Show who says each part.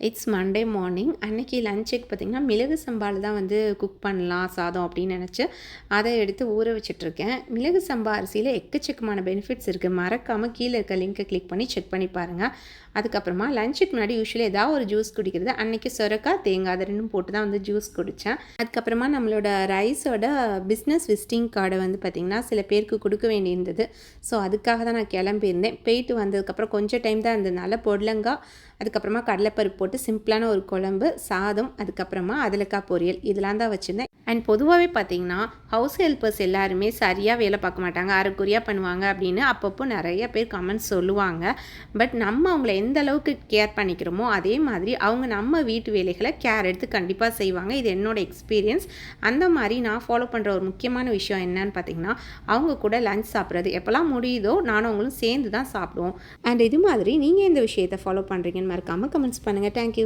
Speaker 1: It's Monday morning அன்றைக்கி லஞ்சுக்கு பார்த்திங்கன்னா மிளகு சம்பாவில் தான் வந்து குக் பண்ணலாம் சாதம் அப்படின்னு நினச்சி அதை எடுத்து ஊற வச்சிட்ருக்கேன் மிளகு சம்பா அரிசியில் எக்கச்சக்கமான பெனிஃபிட்ஸ் இருக்குது மறக்காமல் கீழே இருக்க லிங்க்கை கிளிக் பண்ணி செக் பண்ணி பாருங்கள் அதுக்கப்புறமா லஞ்சுக்கு முன்னாடி யூஸ்வலி ஏதாவது ஒரு ஜூஸ் குடிக்கிறது. அன்றைக்கி சுரக்காய் தேங்காய் அதை ரெண்டும் போட்டு தான் வந்து ஜூஸ் குடித்தேன் அதுக்கப்புறமா நம்மளோட ரைஸோட பிஸ்னஸ் விசிட்டிங் கார்டை வந்து பார்த்திங்கன்னா சில பேருக்கு கொடுக்க வேண்டியிருந்தது. ஸோ அதுக்காக தான் நான் கிளம்பியிருந்தேன். போயிட்டு வந்ததுக்கப்புறம் கொஞ்சம் டைம் தான் இருந்ததுனால பொடலங்காய் அதுக்கப்புறமா கடலைப்பருப்பு போட்டு சிம்பிளான ஒரு குழம்பு சாதம் அதுக்கப்புறமா அதலக்காய் பொரியல். இதெல்லாம் தான் வச்சுருந்தேன். அண்ட் பொதுவாகவே பார்த்தீங்கன்னா ஹவுஸ் ஹெல்ப்பர்ஸ் எல்லாருமே சரியாக வேலை பார்க்க மாட்டாங்க. அரைக்குறியாக பண்ணுவாங்க அப்படின்னு அப்பப்போ நிறைய பேர் கமெண்ட்ஸ் சொல்லுவாங்க. பட் நம்ம அவங்கள எந்த அளவுக்கு கேர் பண்ணிக்கிறோமோ அதே மாதிரி அவங்க நம்ம வீட்டு வேலைகளை கேர் எடுத்து கண்டிப்பாக செய்வாங்க. இது என்னோட எக்ஸ்பீரியன்ஸ் அந்த மாதிரி நான் ஃபாலோ பண்ணுற ஒரு முக்கியமான விஷயம் என்னன்னு பார்த்தீங்கன்னா அவங்க கூட லஞ்ச் சாப்பிட்றது. எப்போல்லாம் முடியுதோ நானும் அவங்களும் சேர்ந்து தான் சாப்பிடுவோம். அண்ட் இது மாதிரி நீங்கள் இந்த விஷயத்தை ஃபாலோ பண்ணுறீங்க மறக்காமல் கமெண்ட்ஸ் பண்ணுங்கள் தேங்க்யூ